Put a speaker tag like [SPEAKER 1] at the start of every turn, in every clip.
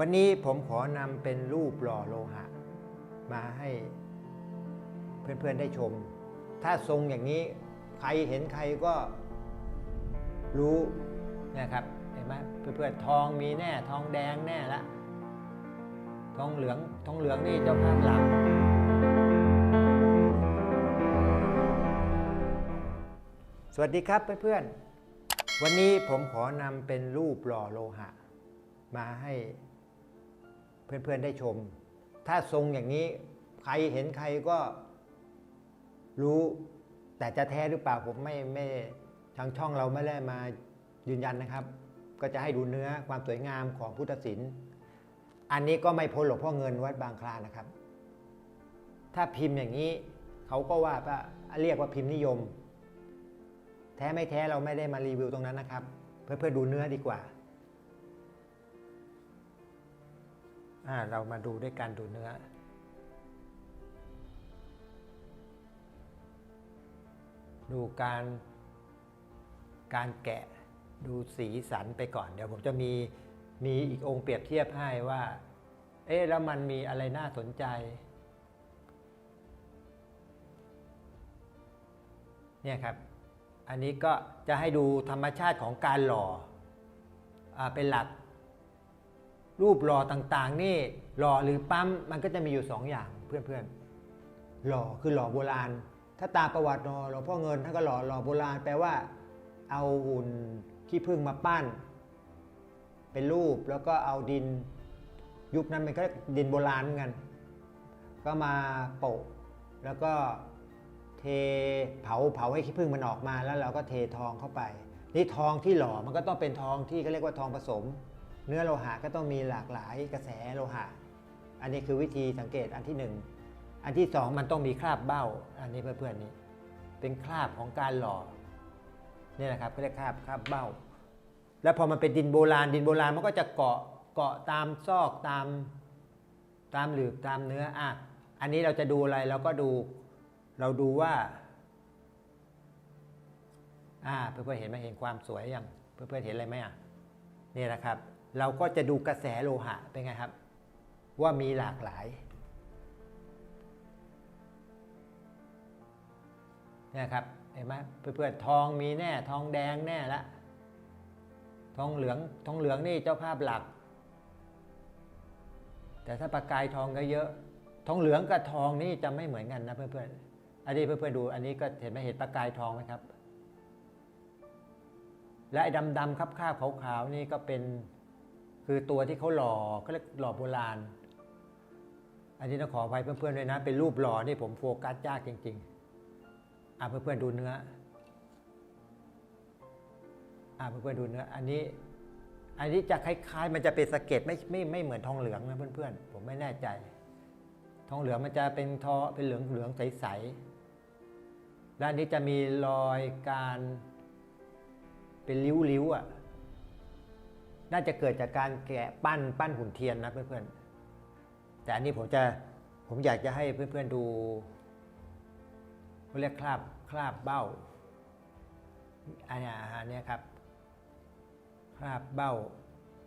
[SPEAKER 1] วันนี้ผมขอนำเป็นรูปหล่อโลหะ มาให้เพื่อนๆได้ชม ถ้าทรงอย่างนี้ใครเห็นใครก็รู้นะครับเห็นไหมเพื่อนๆทองมีแน่ทองแดงแน่ละทองเหลืองทองเหลืองนี่เจ้าภาพหลักสวัสดีครับเพื่อนๆวันนี้ผมขอนำเป็นรูปหล่อโลหะ มาให้ เพื่อนๆได้ชม ถ้าทรงอย่างนี้ใครเห็นใครก็รู้แต่จะแท้หรือเปล่าผมไม่ไม่ทางช่องเราไม่ได้มายืนยันนะครับ ก็จะให้ดูเนื้อความสวยงามของพุทธศิลป์อันนี้ก็ไม่พ้นหลวงพ่อเงินวัดบางคลานนะครับ ถ้าพิมพ์อย่างนี้เขาก็ว่าว่าเรียกว่าพิมพ์นิยม แท้ไม่แท้เราไม่ได้มารีวิวตรงนั้นนะครับ เพื่อเพื่อดูเนื้อดีกว่า เรามาดูด้วยการดูเนื้อ ดูการการแกะดูสีสันไปก่อน เดี๋ยวผมจะมีมีอีกองค์เปรียบเทียบให้ว่า เอ๊ะแล้วมันมีอะไรน่าสนใจ เนี่ยครับ อันนี้ก็จะให้ดูธรรมชาติของการหล่ออเป็นหลัก รูปหล่อต่างๆ นี่หล่อหรือปั๊มมันก็จะมีอยู่สองอย่างเพื่อนๆหล่อคือหล่อโบราณ ถ้าตามประวัติหล่อหลวงพ่อเงินท่านก็หล่อหล่อโบราณแปลว่า เอาหุ่นขี้ผึ้งมาปั้น เป็นรูปแล้วก็เอาดิน ยุคนั้นมันก็ดินโบราณเหมือนกันก็มาโปะแล้วก็เทเผาเผาให้ขี้ผึ้งมันออกมาแล้วเราก็เททองเข้าไปนี่ทองที่หล่อมันก็ต้องเป็นทองที่เขาเรียกว่าทองผสม เนื้อโลหะก็ต้องมีหลากหลายกระแสโลหะ อันนี้คือวิธีสังเกตอันที่หนึ่งอันที่สองมันต้องมีคราบเบ้า อันนี้เพื่อนๆนี่เป็นคราบของการหล่อนี่แหละครับเขาเรียกคราบคราบเบ้า แล้วพอมันเป็นดินโบราณ ดินโบราณมันก็จะเกาะเกาะตามซอกตามตามหลืบตามเนื้ออะอันนี้เราจะดูอะไรเราก็ดูเราดูว่าอ่าเพื่อนๆเห็นไหมเห็นความสวยยังเพื่อนๆเห็นอะไรไหมอะนี่แหละครับ เราก็จะดูกระแสโลหะเป็นไงครับ ว่ามีหลากหลายนี่ยครับเห็นไหมเพื่อนๆทองมีแน่ทองแดงแน่ละทองเหลืองทองเหลืองนี่เจ้าภาพหลัก แต่ถ้าประกายทองก็เยอะ ทองเหลืองกับทองนี่จะไม่เหมือนกันนะเพื่อนๆอันนี้เพื่อนๆดู อันนี้ก็เห็นไหมเห็นประกายทองไหมครับ และไอ้ดำๆครับคาบๆขาวๆนี่ก็เป็น คือตัวที่เขาหล่อเขาเรียกหล่อโบราณ อันนี้ต้องขออภัยเพื่อนๆด้วยนะ เป็นรูปหล่อนี่ผมโฟกัสยากจริงๆอะเพื่อนๆดูเนื้ออะเพื่อนๆดูเนื้อ อันนี้ อันนี้จะคล้ายๆ มันจะเป็นสะเก็ดไม่ไม่ไม่เหมือนทองเหลืองนะเพื่อนๆ ผมไม่แน่ใจ ทองเหลืองมันจะเป็นทอเป็นเหลืองเหลืองใสๆ ด้านนี้จะมีรอยการ เป็นริ้วๆอะ น่าจะเกิดจากการแกะปั้นปั้นหุ่นเทียนนะเพื่อนๆ แต่อันนี้ผมจะผมอยากจะให้เพื่อนๆดูเขาเรียกคราบคราบเบ้าอันนี้ยอันเนี้ยครับ คราบเบ้า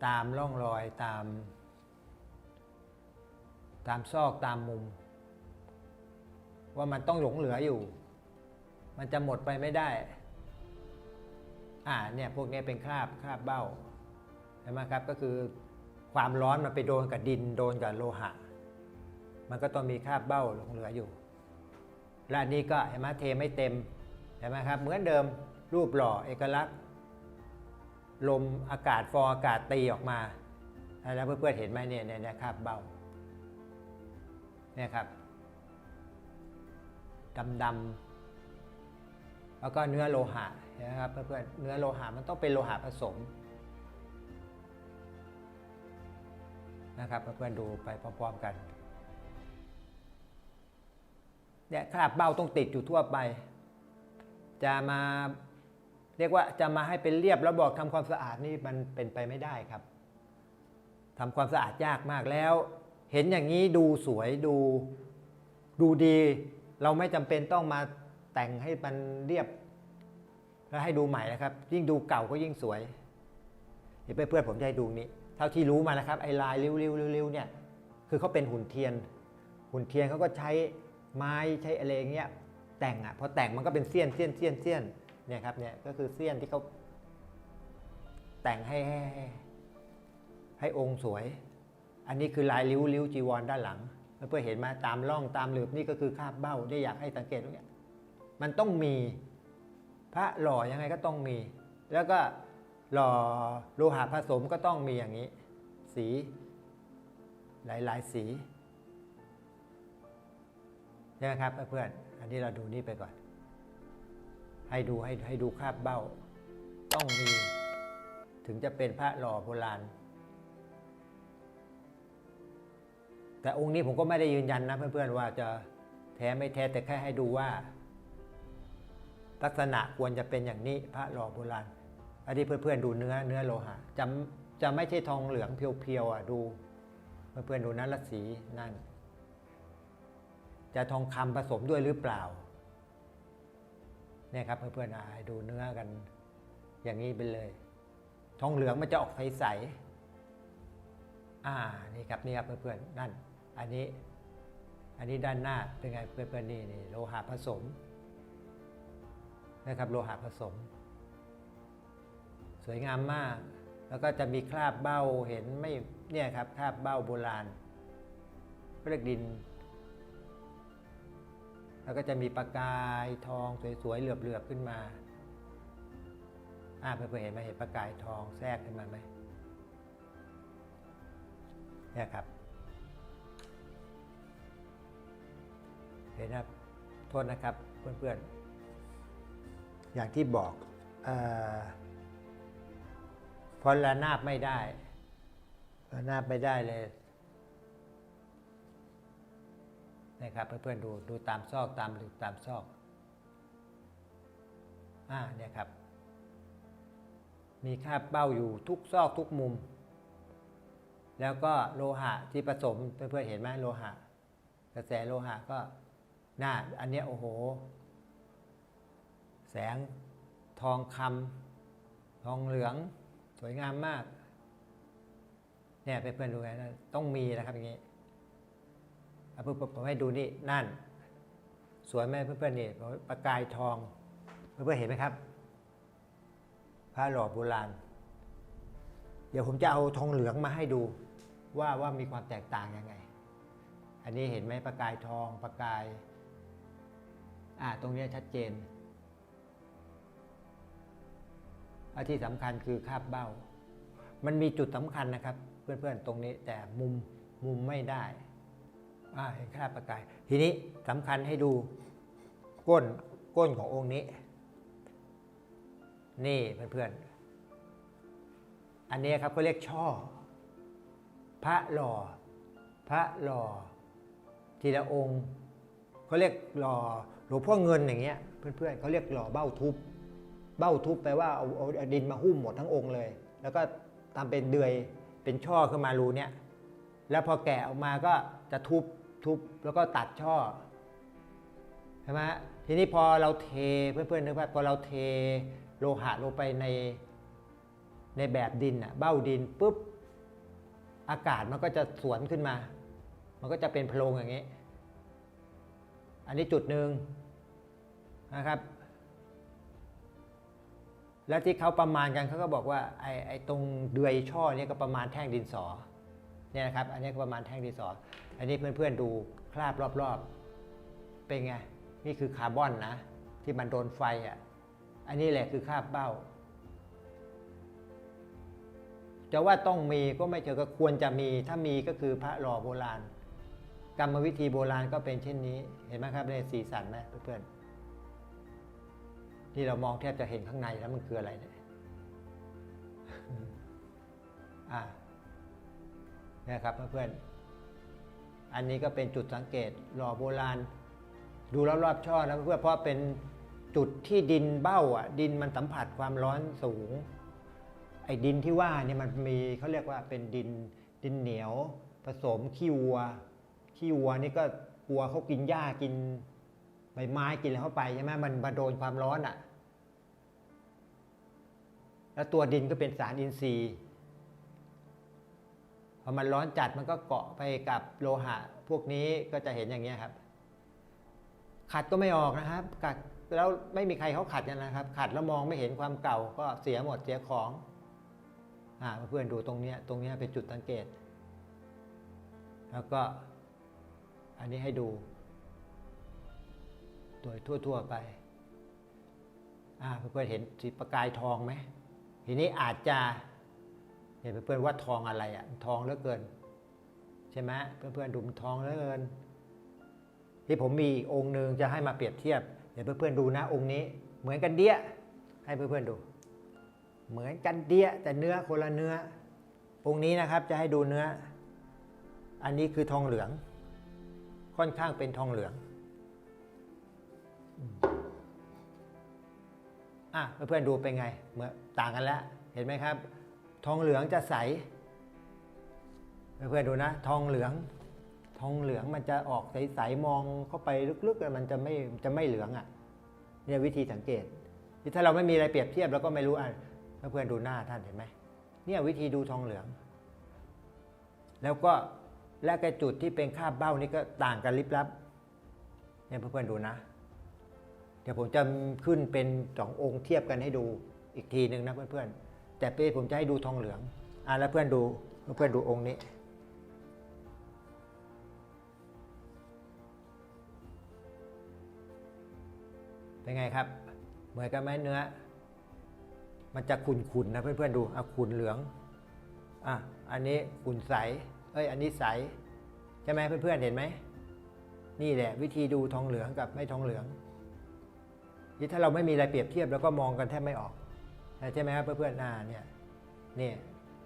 [SPEAKER 1] ตามร่องรอยตาม ตามซอกตามมุม ว่ามันต้องหลงเหลืออยู่ มันจะหมดไปไม่ได้ อ่าเนี่ยพวกนี้เป็นคราบคราบเบ้า เห็นไหมครับก็คือความร้อนมันไปโดนกับดินโดนกับโลหะ มันก็ต้องมีคราบเบ้าหลงเหลืออยู่ และอันนี้ก็เห็นไหมเทไม่เต็มเห็นไหมครับเหมือนเดิมรูปหล่อเอกลักษณ์ ลมอากาศฟองอากาศตีออกมา แล้วเพื่อนๆเห็นไหมเนี่ยเนี่ยคราบเบ้าเนี่ยครับดำๆแล้วก็เนื้อโลหะนะครับเพื่อนๆเนื้อโลหะมันต้องเป็นโลหะผสม นะครับเพื่อนๆดูไปพร้อมๆกันเนี่ยคราบเบ้าต้องติดอยู่ทั่วไป จะมาเรียกว่าจะมาให้เป็นเรียบแล้วบอกทำความสะอาดนี่มันเป็นไปไม่ได้ครับทำความสะอาดยากมากแล้ว เห็นอย่างนี้ดูสวยดูดูดี เราไม่จำเป็นต้องมาแต่งให้มันเรียบ แล้วให้ดูใหม่นะครับ ยิ่งดูเก่าก็ยิ่งสวยเดี๋ยวเพื่อนๆผมจะให้ดูนี้ ท่าที่รู้มานะครับไอ้ลายริ้วริ้วริ้วริ้วเนี่ยคือเขาเป็นหุ่นเทียน หุ่นเทียนเขาก็ใช้ไม้ใช้อะไรเงี้ยแต่งอะพอแต่งมันก็เป็นเสี้ยนเสี้ยนเสี้ยนเสี้ยนเนี่ยครับเนี่ยก็คือเสี้ยนที่เขาแต่งให้ให้ให้ให้องค์สวย อันนี้คือลายริ้วริ้วจีวรด้านหลังเพื่อเห็นมาตามร่องตามหลืบนี่ก็คือคาบเบ้าได้อยากให้สังเกตตรงเนี้ยมันต้องมีพระหล่อยังไงก็ต้องมี แล้วก็ หล่อโลหะผสมก็ต้องมีอย่างนี้ สีหลายๆสีใช่ไหมครับเพื่อนอันนี้เราดูนี่ไปก่อน ให้ดูให้ให้ดูคาบเบ้า ต้องมี ถึงจะเป็นพระหล่อโบราณ แต่องค์นี้ผมก็ไม่ได้ยืนยันนะเพื่อนๆว่าจะแท้ไม่แท้แต่แค่ให้ดูว่า ลักษณะควรจะเป็นอย่างนี้พระหล่อโบราณ อันนี้เพื่อนๆดูเนื้อเนื้อโลหะจะจะไม่ใช่ทองเหลืองเพียวๆอะดู เพื่อนๆดูนั้นละสีนั่น จะทองคำผสมด้วยหรือเปล่าเนี่ยครับเพื่อนๆอะให้ดูเนื้อกัน อย่างนี้ไปเลย ทองเหลืองมันจะออกใสๆอ่านี่ครับนี่ครับเพื่อนๆนั่น อันนี้ อันนี้ด้านหน้าเป็นไงเพื่อนๆนี่นี่โลหะผสมนะครับโลหะผสม สวยงามมาก แล้วก็จะมีคราบเบ้าเห็นไม่เนี่ยครับคราบเบ้าโบราณเรียกดิน แล้วก็จะมีประกายทองสวยๆเหลือบๆขึ้นมาอ่าเพื่อนๆเห็นไหมเห็นประกายทองแทรกขึ้นมาไหมเนี่ยครับ เห็นครับโทษนะครับเพื่อนๆอย่างที่บอกอ เออพอระนาบไม่ได้ระนาบไม่ได้เลยนะครับเพื่อนๆดูดูตามซอกตามหลืบตามซอกอ่าเนี่ยครับ มีคราบเบ้าอยู่ทุกซอกทุกมุม แล้วก็โลหะที่ผสมเพื่อนๆเห็นไหมโลหะ กระแสโลหะก็หน้าอันเนี้ยโอ้โห แสงทองคำทองเหลือง สวยงามมาก เนี่ยเพื่อนๆดูไงนะต้องมีนะครับอย่างนี้เอาเพื่อนผมให้ดูนี่นั่น สวยไหมเพื่อนๆนี่ประกายทอง เพื่อนๆเห็นไหมครับพระหล่อโบราณ เดี๋ยวผมจะเอาทองเหลืองมาให้ดูว่าว่ามีความแตกต่างยังไง อันนี้เห็นไหมประกายทองประกาย อ่าตรงนี้ชัดเจน อันที่สำคัญคือคาบเบ้า มันมีจุดสำคัญนะครับ เพื่อนๆตรงนี้แต่มุมมุมไม่ได้อ่าเห็นคราบประกาย ทีนี้สำคัญให้ดูก้นก้นขององค์นี้ นี่เพื่อนๆอันนี้ครับเขาเรียกช่อ พระหล่อ พระหล่อ ทีละองค์เขาเรียกหล่อหลวงพ่อเงินอย่างเงี้ย เพื่อนๆเขาเรียกหล่อเบ้าทุบ เบ้าทุบแปลว่าเอาเอาเอาดินมาหุ้มหมดทั้งองค์เลย แล้วก็ทำเป็นเดือยเป็นช่อขึ้นมารูเนี้ยแล้วพอแกะออกมาก็จะทุบทุบแล้วก็ตัดช่อใช่ไหมทีนี้พอเราเทเพื่อนๆนึกว่าพอเราเทโลหะลงไปในในแบบดินอะเบ้าดินปุ๊บอากาศมันก็จะสวนขึ้นมา มันก็จะเป็นโพรงอย่างนี้ อันนี้จุดหนึ่งนะครับ แล้วที่เขาประมาณกันเขาก็บอกว่าไอ้ไอ้ตรงเดือยช่อเนี่ยก็ประมาณแท่งดินสอเนี่ยนะครับ อันนี้ก็ประมาณแท่งดินสอ อันนี้เพื่อนๆดูคราบรอบๆ เป็นไง นี่คือคาร์บอนนะ ที่มันโดนไฟอะ อันนี้แหละคือคราบเบ้า จะว่าต้องมีก็ไม่เจอก็ควรจะมี ถ้ามีก็คือพระหล่อโบราณ กรรมวิธีโบราณก็เป็นเช่นนี้ เห็นไหมครับในสีสันไหมเพื่อนๆ ที่เรามองแทบจะเห็นข้างในแล้วมันคืออะไรเนี่ยอ่านี่ยครับเพื่อนๆอันนี้ก็เป็นจุดสังเกตหล่อโบราณ ดูรอบๆช่อนะเพื่อนเพราะเป็นจุดที่ดินเบ้าอะ ดินมันสัมผัสความร้อนสูง ไอ้ดินที่ว่าเนี่ยมันมีเขาเรียกว่าเป็นดินดินเหนียว ผสมขี้วัวขี้วัวนี่ก็วัวเขากินหญ้ากิน ใบไม้กินเข้าไปใช่ไหมมันมาโดนความร้อนอะ แล้วตัวดินก็เป็นสารอินทรีย์พอมันร้อนจัดมันก็เกาะไปกับโลหะ พวกนี้ก็จะเห็นอย่างเงี้ยครับ ขัดก็ไม่ออกนะครับขัดแล้วไม่มีใครเขาขัดกันนะครับ ขัดแล้วมองไม่เห็นความเก่าก็เสียหมดเสียของอ่าเพื่อนดูตรงเนี้ยตรงเนี้ยเป็นจุดสังเกต แล้วก็อันนี้ให้ดู โดยทั่ว ๆ ไปอ่าเพื่อนๆเห็นสีประกายทองไหมทีนี้อาจจะเห็นเพื่อนๆว่าทองอะไรอะทองเหลือเกิน ใช่ไหมเพื่อนๆดูมันทองเหลือเกิน ที่ผมมีองค์หนึ่งจะให้มาเปรียบเทียบเดี๋ยวเพื่อนๆดูนะองค์นี้ เหมือนกันเดียให้เพื่อนๆดู เหมือนกันเดียแต่เนื้อคนละเนื้อ องค์นี้นะครับจะให้ดูเนื้อ อันนี้คือทองเหลือง ค่อนข้างเป็นทองเหลือง อืมอะเพื่อนๆดูเป็นไงเมื่อต่างกันแล้ว เห็นไหมครับ ทองเหลืองจะใส เพื่อนๆดูนะ ทองเหลือง ทองเหลืองมันจะออกใสๆมองเข้าไปลึกๆมันจะไม่จะไม่เหลืองอะเนี่ยวิธีสังเกตถ้าเราไม่มีอะไรเปรียบเทียบเราก็ไม่รู้อะเพื่อนๆดูหน้าท่านเห็นไหมเนี่ยวิธีดูทองเหลือง แล้วก็และกระจุดที่เป็นคาบเบ้านี่ก็ต่างกันลิบลับเนี่ยเพื่อนๆดูนะ เดี๋ยวผมจะขึ้นเป็นสององค์เทียบกันให้ดูอีกทีหนึ่งนะเพื่อนๆ แต่เป้ผมจะให้ดูทองเหลืองอะแล้วเพื่อนดูเพื่อนดูองค์นี้ เป็นไงครับ เหมือนกันไหมเนื้อ มันจะขุ่นๆนะเพื่อนๆดูอะขุ่นเหลืองอะอันนี้ขุ่นใส เอ้ย อันนี้ใสใช่ไหมเพื่อนๆเห็นไหมนี่แหละวิธีดูทองเหลืองกับไม่ทองเหลือง ที่ถ้าเราไม่มีอะไรเปรียบเทียบเราก็มองกันแทบไม่ออกใช่ไหมครับเพื่อนๆอ่าเนี่ยนี่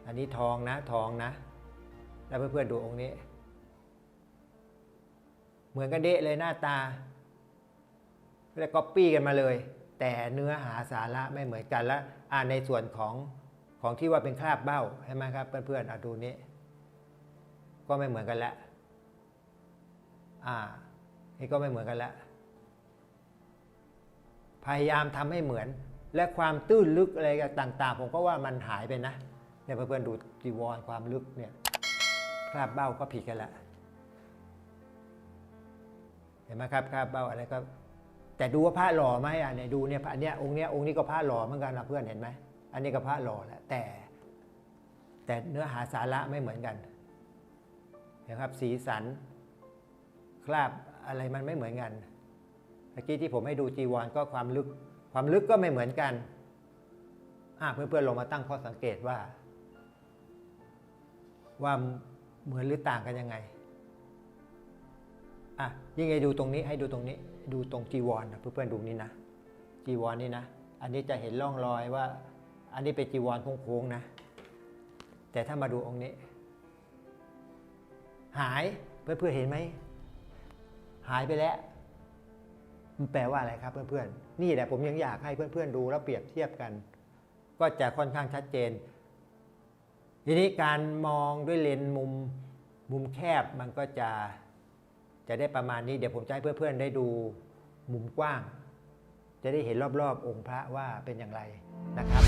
[SPEAKER 1] อันนี้ทองนะทองนะ แล้วเพื่อนๆดูองค์นี้ เหมือนกันเดะเลยหน้าตาแล้วก็ปี้กันมาเลย แต่เนื้อหาสาระไม่เหมือนกันแล้วอ่าในส่วนของของที่ว่าเป็นคราบเบ้าใช่ไหมครับ เพื่อนๆอะดูนี้ก็ไม่เหมือนกันล้วอ่านี่ก็ไม่เหมือนกันล้ว พยายามทำให้เหมือน และความตื้นลึกอะไรต่าง ๆ ผมก็ว่ามันหายไปนะเนี่ยเพื่อนๆดูจีวรความลึกเนี่ยคราบเบ้าก็ผิดกันแล้วเห็นไหมครับคราบเบ้าอะไรก็ แต่ดูว่าพระหล่อไหมอะเนี่ยดูเนี่ยอันเนี้ยองค์เนี้ยองค์นี้ก็พระหล่อเหมือนกันนะเพื่อนเห็นไหมอันนี้ก็พระหล่อแหละแต่ แต่เนื้อหาสาระไม่เหมือนกันเห็นครับสีสัน คราบอะไรมันไม่เหมือนกัน มื่อกี้ที่ผมให้ดูจีวรก็ความลึก ความลึกก็ไม่เหมือนกันอะเพื่อนๆลงมาตั้งข้อสังเกตว่า ว่าเหมือนหรือต่างกันยังไงอะยังไงดูตรงนี้ให้ดูตรงนี้ ดูตรงจีวรนะเพื่อนๆดูนี่นะจีวรนี่นะ อันนี้จะเห็นร่องรอยว่า อันนี้เป็นจีวรโค้งๆนะ แต่ถ้ามาดูองค์นี้ หายเพื่อนๆเห็นไหมหายไปแล้ว มันแปลว่าอะไรครับเพื่อนๆ นี่แหละผมยังอยากให้เพื่อนๆดูแล้วเปรียบเทียบกัน ก็จะค่อนข้างชัดเจน ทีนี้การมองด้วยเลนส์มุมมุมแคบมันก็จะจะได้ประมาณนี้เดี๋ยวผมจะให้เพื่อนๆ ได้ดูมุมกว้าง จะได้เห็นรอบๆ องค์พระว่าเป็นอย่างไรนะครับ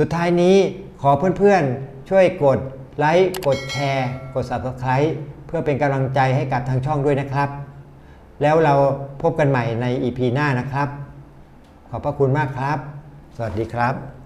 [SPEAKER 1] สุดท้ายนี้ขอเพื่อนๆ ช่วยกดไลค์กดแชร์กด Subscribe เพื่อเป็นกำลังใจให้กับทางช่องด้วยนะครับ แล้วเราพบกันใหม่ใน EP หน้านะครับ ขอบพระคุณมากครับ สวัสดีครับ